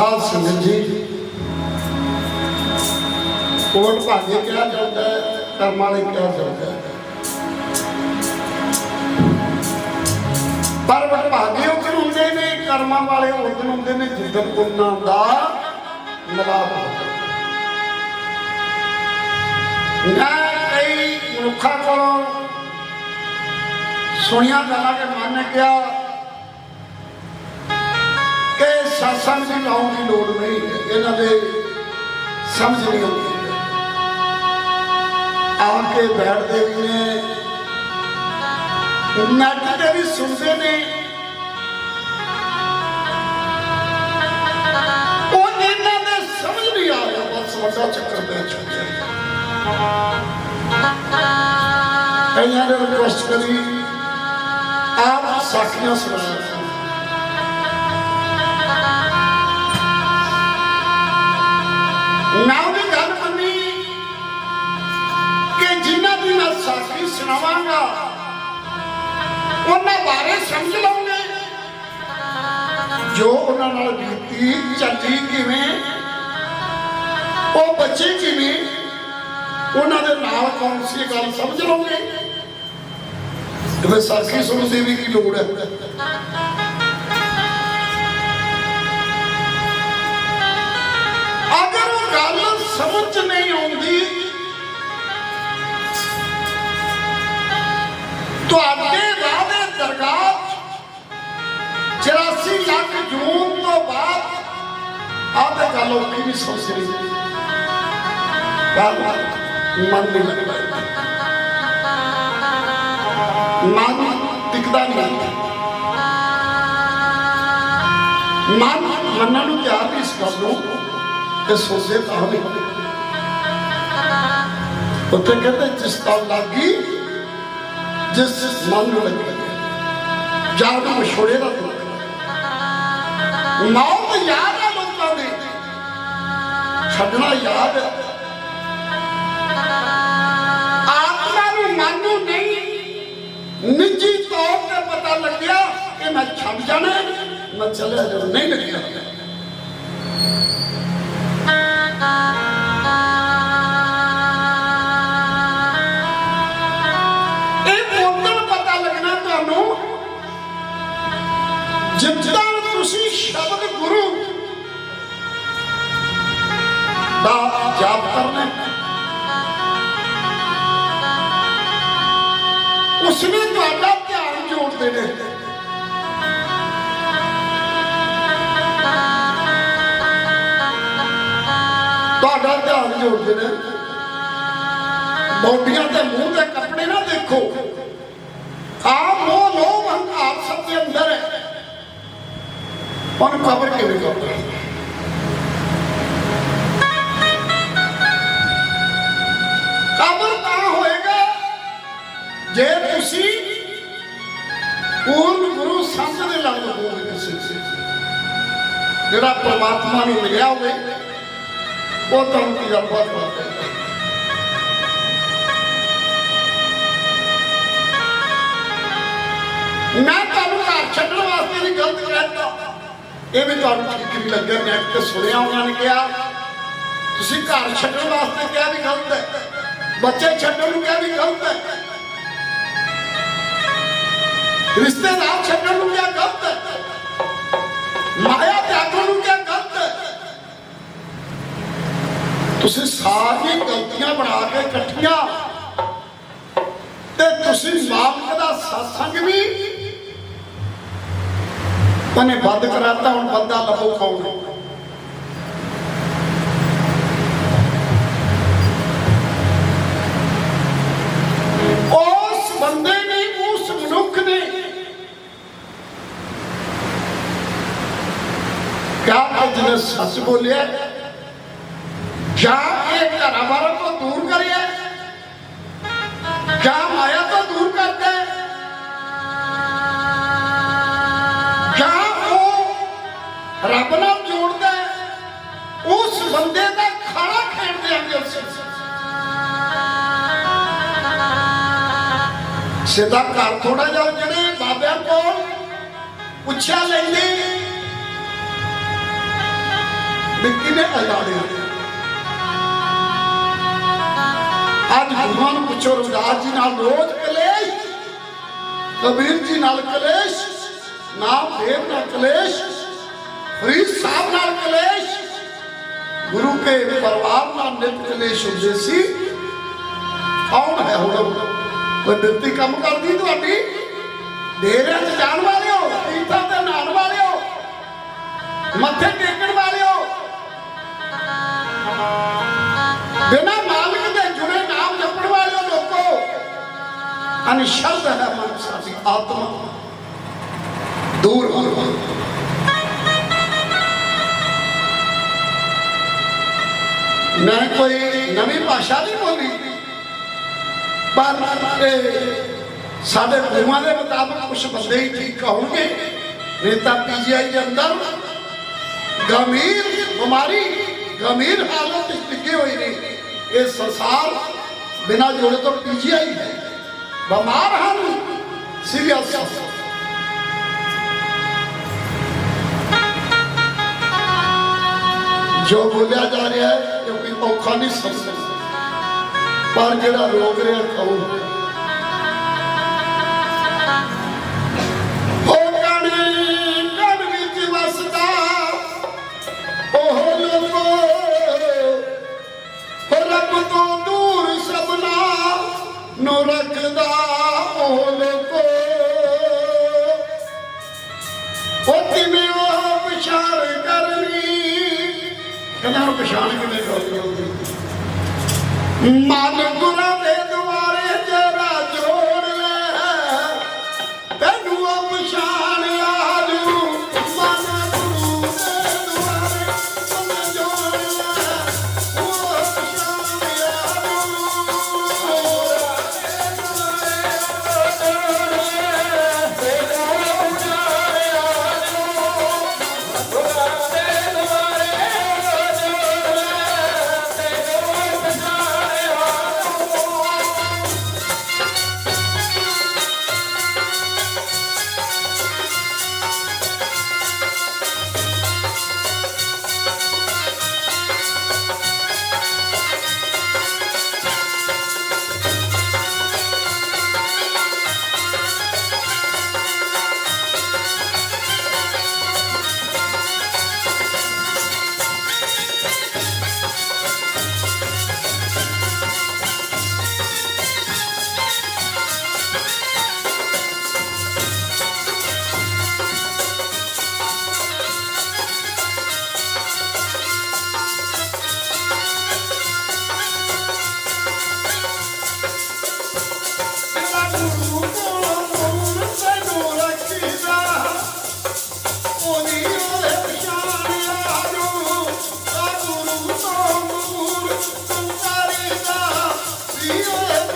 ਸਾਧ ਸੰਗਤ ਜੀ। ਕੋਟ ਭਾਗੇ ਕਿਹਾ ਜਾਂਦਾ ਹੈ, ਕਰਮਾਂ ਲਈ ਕਿਹਾ ਜਾਂਦਾ ਹੈ। ਪਰ ਭਾਗੇ ਉਹ ਦਿਨ ਹੁੰਦੇ ਨੇ, ਕਰਮਾਂ ਵਾਲੇ ਉਹ ਦਿਨ ਹੁੰਦੇ ਨੇ ਜਿੱਦਣ ਉਹਨਾਂ ਦਾ ਮਿਲਾਪ ਹੁੰਦਾ ਮੈਂ ਕਈ ਮਨੁੱਖਾਂ ਕੋਲੋਂ ਸੁਣੀਆਂ ਗੱਲਾਂ ਕੇ ਮਨ ਨੇ ਸਤਸੰਗ ਦੀ ਲਾਉਣ ਦੀ ਲੋੜ ਨਹੀਂ। ਇਹਨਾਂ ਦੇ ਸਮਝ ਨਹੀਂ ਆਉਂਦੀ। ਆ ਕੇ ਬੈਠਦੇ ਵੀ ਨੇ। ਨੱਟ ਦੇ ਵੀ ਸੁਣਦੇ ਨੇ। ਉਹ ਇਹਨਾਂ ਦੇ ਸਮਝ ਨਹੀਂ ਆ ਰਿਹਾ। ਬਸ ਵੱਡਾ ਚੱਕਰ ਪੈ ਚੁੱਕਿਆ ਕਈਆਂ ਨੇ ਰਿਕੁਐਸਟ ਕਰੀ। ਆਪ ਸਾਖੀਆਂ ਸੁਣਾਇਆ ਨਾ ਵੀ ਗੱਲ ਮੰਨੀ ਕਿ ਜਿਨ੍ਹਾਂ ਦੀ ਮੈਂ ਸਾਖੀ ਸੁਣਾਵਾਂਗਾ, ਉਹਨਾਂ ਬਾਰੇ ਸਮਝ ਲਓਗੇ ਜੋ ਉਹਨਾਂ ਨਾਲ ਬੀਤੀ, ਚੱਲੀ ਕਿਵੇਂ, ਉਹ ਬੱਚੇ ਕਿਵੇਂ, ਉਹਨਾਂ ਦੇ ਨਾਲ ਕੌਣ ਸੀ ਗੱਲ ਸਮਝ ਲਓਗੇ ਵਿਸਾਖੀ ਸੁਣਦੇ ਵੀ ਕੀ ਲੋੜ ਹੈ? 'ਚ 84 ਲੱਖ ਜੂਨ ਤੋਂ ਬਾਅਦ ਆਹ ਗੱਲ ਔਖੀ ਨਹੀਂ ਸਮਝ ਰਹੀ ਗੱਲ ਮਨ ਨਹੀਂ ਮਨ ਟਿਕਦਾ ਨਹੀਂ ਮਨ ਮੰਨਣ ਨੂੰ ਤਿਆਰ ਵੀ ਇਸ ਗੱਲ ਨੂੰ, ਤੇ ਸੋਚੇ ਤਾਂ ਨਹੀਂ ਉੱਥੇ ਕਹਿੰਦੇ, ਜਿਸ ਤਾਂ ਲੱਗੀ, ਜਿਸ ਮਨ ਨੂੰ ਲੱਗੀ। ਜਾਨ ਨੂੰ ਮਸ਼ੋੜੇ ਦਾ ਦੁੱਖ ਮੌਤ ਯਾਦ ਹੈ ਲੋਕਾਂ ਦੀ। ਛੱਡਣਾ ਯਾਦ ਹੈ ਆਤਮਾ ਨੂੰ ਮਨ ਨਹੀਂ। ਨਿੱਜੀ ਤੌਰ ਤੇ ਪਤਾ ਲੱਗਿਆ ਕਿ ਮੈਂ ਛੱਡ ਜਾਣਾ। ਮੈਂ ਚਲਿਆ ਜਾਣਾ, ਨਹੀਂ ਲੱਗਿਆ। ਇਹ ਉਦੋਂ ਪਤਾ ਲੱਗਣਾ ਤੁਹਾਨੂੰ, ਜਿੱਦਾਂ ਜਾਪ ਕਰਨਾ ਹੈ। ਉਸਨੇ ਤੁਹਾਡਾ ਧਿਆਨ ਜੋੜ ਦੇਣਾ ਤੁਹਾਡਾ ਧਿਆਨ ਜੋੜਦੇ ਨੇ। ਬੋਡੀਆਂ ਮੋਢੀਆਂ ਤੇ ਮੂੰਹ ਤੇ ਕੱਪੜੇ ਨਾ ਦੇਖੋ। ਆ ਮੋਹ ਲੋਭ ਹੰਕਾਰ ਸਭ ਦੇ ਅੰਦਰ ਹੈ। ਉਹਨੂੰ ਕਬਰ ਕਿਵੇਂ ਕਰਦਾ ਕਬਰ ਤਾਂ ਹੋਏਗਾ। ਜੇ ਤੁਸੀਂ ਪੂਰਨ ਗੁਰੂ ਸਮਝ ਦੇ ਲੱਗ ਹੋਵੇ ਕਿਸੇ ਜਿਹੜਾ ਪ੍ਰਮਾਤਮਾ ਨੂੰ ਮਿਲਿਆ ਹੋਵੇ, ਉਹ ਤੁਹਾਨੂੰ ਤਜਰਬਾ ਕਰਦਾ ਹੈ। ਮੈਂ ਤੁਹਾਨੂੰ ਘਰ ਛੱਡਣ ਵਾਸਤੇ ਵੀ ਗਲਤ ਕਹਿਤਾ ਇਹ ਵੀ ਤੁਹਾਨੂੰ ਠੀਕ ਨਹੀਂ ਲੱਗਿਆ ਨੈਟ ਤੇ ਸੁਣਿਆ, ਉਹਨਾਂ ਨੇ ਕਿਹਾ, ਤੁਸੀਂ ਘਰ ਛੱਡਣ ਵਾਸਤੇ ਕਿਹਾ ਵੀ ਗਲਤ ਹੈ। ਬੱਚੇ ਛੱਡਣ ਨੂੰ ਕਿਹਾ ਵੀ ਗਲਤ ਹੈ। ਰਿਸ਼ਤੇਦਾਰ ਛੱਡਣ ਨੂੰ ਕਿਹਾ ਗਲਤ ਹੈ। ਮਾਇਆ ਤਿਆਗਣ ਨੂੰ ਕਿਹਾ ਗਲਤ ਹੈ। ਤੁਸੀਂ ਸਾਰੀਆਂ ਗਲਤੀਆਂ ਬਣਾ ਕੇ ਇਕੱਠੀਆਂ ਤੇ ਤੁਸੀਂ ਮਾਲਕ ਦਾ ਸਤਸੰਗ ਵੀ ਉਹਨੇ ਬੰਦ ਕਰਾਤਾ, ਹੁਣ ਬੰਦਾ ਲੱਭੋ ਕੌਣ? ਜਿਹਨੇ ਸੱਚ ਬੋਲਿਆ ਜਾਂ ਇਹ ਘਰਾਂ ਬਾਰਾਂ ਤੋਂ ਦੂਰ ਕਰਿਆ ਜਾਂ ਮਾਇਆ ਤੋਂ ਦੂਰ ਕਰਦਾ ਜਾਂ ਉਹ ਰੱਬ ਨਾਲ ਜੋੜਦਾ ਉਸ ਬੰਦੇ ਦਾ ਖਾਣਾ ਖਾਣ ਦੇ ਆਂਗੇ ਸਿੱਧਾ ਘਰ ਥੋੜਾ ਜਿਹਾ ਜਿਹੜੇ ਬਾਬਿਆਂ ਕੋਲ ਪੁੱਛਿਆ ਲੈਂਦੇ। ਮਿੱਟੀ ਨੇ? ਅਲਾੜਿਆ ਅੱਜ ਗੁਰੂਆਂ ਨੂੰ ਪੁੱਛੋ, ਰਵਿਦਾਸ ਜੀ ਨਾਲ ਰੋਜ਼ ਕਲੇਸ਼, ਕਬੀਰ ਜੀ ਨਾਲ ਕਲੇਸ਼ ਨਾਮਦੇਵ ਨਾਲ ਕਲੇਸ਼, ਫਰੀਦ ਸਾਹਿਬ ਨਾਲ ਕਲੇਸ਼, ਗੁਰੂ ਕੇ ਪਰਿਵਾਰ ਨਾਲ ਨਿਤ ਕਲੇਸ਼ ਹੁੰਦੇ ਸੀ। ਕੌਣ ਹੈ ਹੁਣ? ਕੋਈ ਬਿਰਤੀ ਕੰਮ ਕਰਦੀ ਤੁਹਾਡੀ? ਡੇਰਿਆਂ 'ਚ ਜਾਣ ਵਾਲਿਓ ਤੀਰਥਾਂ ਤੇ ਨਹਾਉਣ ਵਾਲਿਓ ਮੱਥੇ ਟੇਕਣ ਵਾਲਿਓ ਬਿਨਾ ਮਾਲਕ ਦੇ ਜੁੜੇ ਨਾਮ ਜਪਣ ਵਾਲਿਓ ਲੋਕੋ ਅਨਸ਼ਰਦ ਹੈ ਮਨ ਸਾਡੀ ਆਤਮਾ। ਦੂਰ ਹੋ ਮੈਂ ਕੋਈ ਨਵੀਂ ਭਾਸ਼ਾ ਨਹੀਂ ਬੋਲੀ, ਪਰ ਇਹ ਸਾਡੇ ਗੁਰੂਆਂ ਦੇ ਮੁਤਾਬਕ ਕੁਝ ਬੰਦੇ ਹੀ ਠੀਕ ਕਹੋਗੇ ਨਹੀਂ ਤਾਂ ਪੀਜੀਆਈ ਦੇ ਅੰਦਰ ਗੰਭੀਰ ਬਿਮਾਰੀ, ਗੰਭੀਰ ਹਾਲਤ ਵਿੱਚ ਟਿਕੇ ਹੋਏ ਨੇ। ਇਹ ਸੰਸਾਰ ਬਿਨਾਂ ਜੋੜੇ ਤੋਂ ਪੀਜੀਆਈ ਹੈ ਬਿਮਾਰ ਹਨ ਸੀਰੀਅਸ। ਜੋ ਬੋਲਿਆ ਜਾ ਰਿਹਾ ਹੈ, ਇਹ ਔਖਾ ਨਹੀਂ ਸਮਝ ਪਰ ਜਿਹੜਾ ਰੋਗ ਰਿਹਾ ਕਹੋ ਕਹਿੰਦਾ ਉਹ ਪਛਾਣ ਕਿਵੇਂ ਕਰੋਗੇ? ਮਾ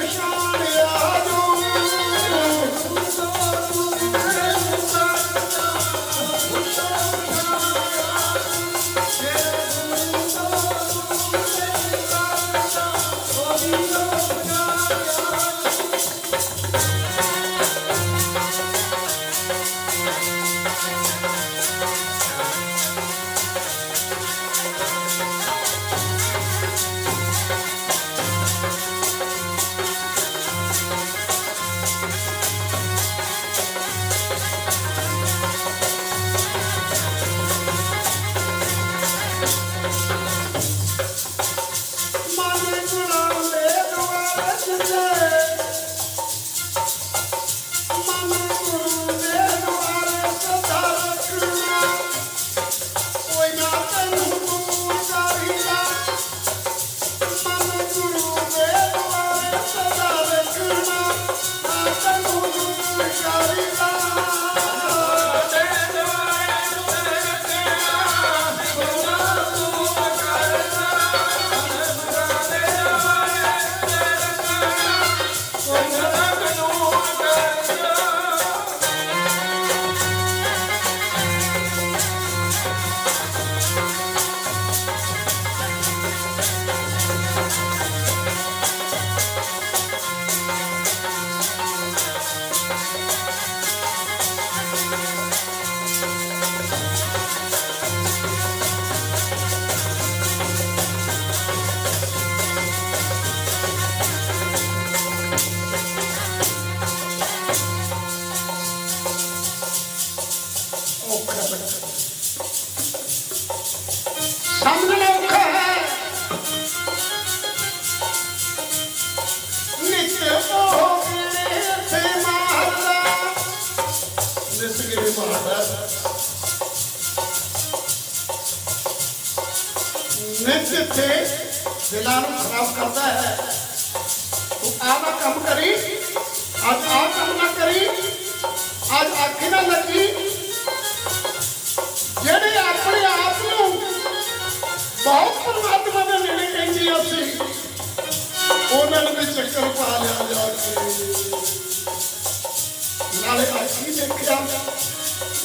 We're trying.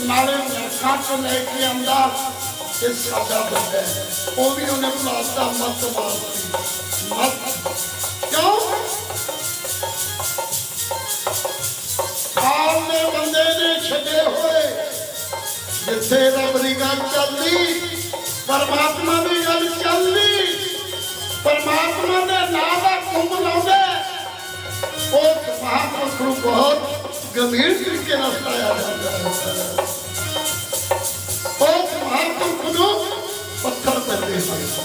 ਨਾਲੇ ਸੱਚ ਲੈ ਕੇ ਆਂਦਾ ਤੇ ਸਾਡਾ ਬੰਦਾ ਉਹ ਵੀ ਉਹਨੇ ਬੁਲਾਤਾ, ਮਤ ਬਾਲਤੀ ਮਤ ਕਿਉਂ? ਆਲੇ ਬੰਦੇ ਨੇ ਛੱਡੇ ਹੋਏ। ਜਿੱਥੇ ਰੱਬ ਦੀ ਗੱਲ ਚੱਲਦੀ, ਪਰਮਾਤਮਾ ਦੀ ਗੱਲ ਚੱਲਦੀ, ਪਰਮਾਤਮਾ ਦੇ ਨਾਮ ਦਾ ਕੁੰਭ ਲਾਉਂਦੇ। ਉਹ ਮਹਾਂਪੁਰਖ ਨੂੰ ਬਹੁਤ ਗੰਭੀਰ ਤਰੀਕੇ ਨਾਲ ਸਤਾਇਆ ਜਾਂਦਾ ਹੈ। ਹਰ ਦੁੱਖ ਨੂੰ ਪੱਥਰ ਤੇ ਦੇ ਸਕਦਾ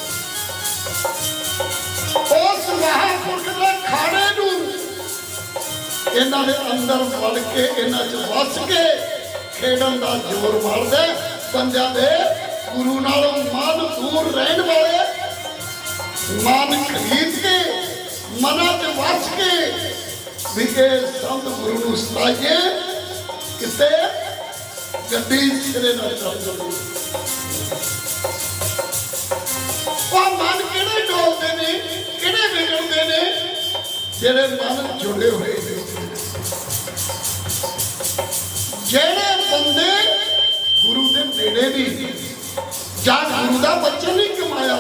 ਉਸ ਮਹਾਂਪੁਰਖ ਦੇ ਖਾੜੇ ਨੂੰ ਇਹਨਾਂ ਦੇ ਅੰਦਰ ਵੜ ਕੇ, ਇਹਨਾਂ 'ਚ ਵਸ ਕੇ ਖੇਡਣ ਦਾ ਜ਼ੋਰ ਮਾਰਦੇ ਬੰਦਿਆਂ ਦੇ ਗੁਰੂ ਨਾਲੋਂ ਮਨ ਦੂਰ ਰਹਿਣ ਵਾਲੇ, ਮਨ ਖਰੀਦ ਕੇ, ਮਨਾਂ 'ਚ ਵਸ ਕੇ ਵੀ ਇਹ ਸੰਤ ਗੁਰੂ ਨੂੰ ਸਤਾਈਏ, ਕਿਤੇ ਗੱਡੀ ਸਿਰੇ ਨਾਲ ਚੱਲ ਜਾਂਦੀ ਉਹ ਮਨ ਕਿਹੜੇ ਡੋਲਦੇ ਨੇ ਕਿਹੜੇ ਵਿਗੜਦੇ ਨੇ ਜਿਹੜੇ ਮਨ ਜੁੜੇ ਹੋਏ ਨੇ ਜਿਹੜੇ ਬੰਦੇ? ਗੁਰੂ ਦੇ ਨੇੜੇ ਨਹੀਂ ਜਾਂ ਗੁਰੂ ਦਾ ਬਚਨ ਨਹੀਂ ਕਮਾਇਆ।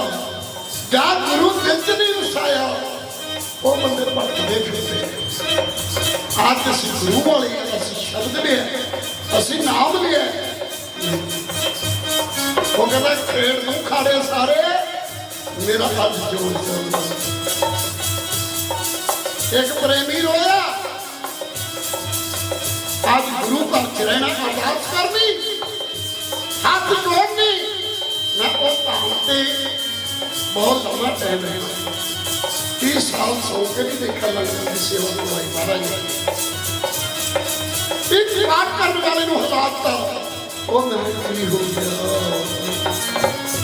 ਜਾਂ ਗੁਰੂ ਦਿਲ ਚ ਨਹੀਂ ਵਸਾਇਆ ਉਹ ਬੰਦੇ ਭਟਕਦੇ ਫਿਰਦੇ। ਅੱਜ ਅਸੀਂ ਗੁਰੂ ਵਾਲੇ ਅਸੀਂ ਸ਼ਬਦ ਲਿਆ। ਅਸੀਂ ਨਾਮ ਲਿਆ ਉਹ ਕਹਿੰਦਾ, ਖੇਡ ਨੂੰ ਖਾੜੇ ਸਾਰੇ, ਮੇਰਾ ਅੱਜ ਜੋਰ ਇੱਕ ਪ੍ਰੇਮੀ ਰੋਇਆ। ਅੱਜ ਗੁਰੂ ਘਰ ਚ ਰਹਿਣਾ ਅਰਦਾਸ ਕਰਨੀ, ਹੱਥ ਜੋੜਨੀ। ਮੈਂ ਉਹ ਧਾਮ ਤੇ ਬਹੁਤ ਲੰਮਾ ਟਾਈਮ ਰਹਿਣਾ। 30 ਸਾਲ ਸੌ ਕੇ ਨਹੀਂ ਦੇਖਣ ਲੱਗਦਾ ਕਿ ਸੇਵਾ ਕਰਵਾਈ ਮਹਾਰਾਜ। ਨੇ ਇੱਕ ਕਰਨ ਵਾਲੇ ਨੂੰ ਹਲਾਤਾ ਉਹ ਮੈਂ ਕੀ ਹੋ ਗਿਆ?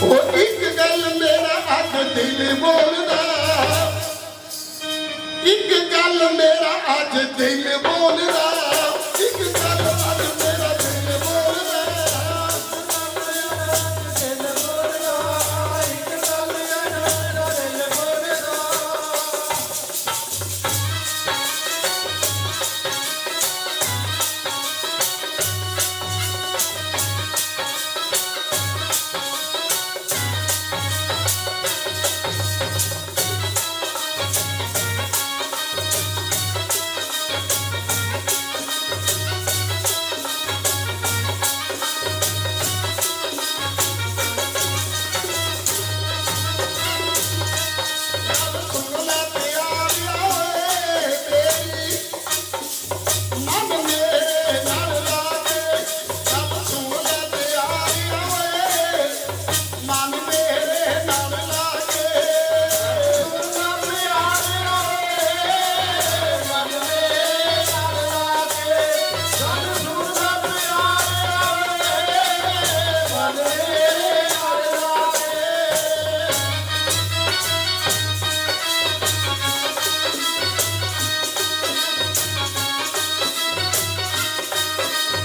ਉਹ ਇੱਕ ਗੱਲ ਮੇਰਾ ਅੱਜ ਦਿਲ ਬੋਲਦਾ। ਇੱਕ ਗੱਲ ਮੇਰਾ ਅੱਜ ਦਿਲ ਬੋਲਦਾ।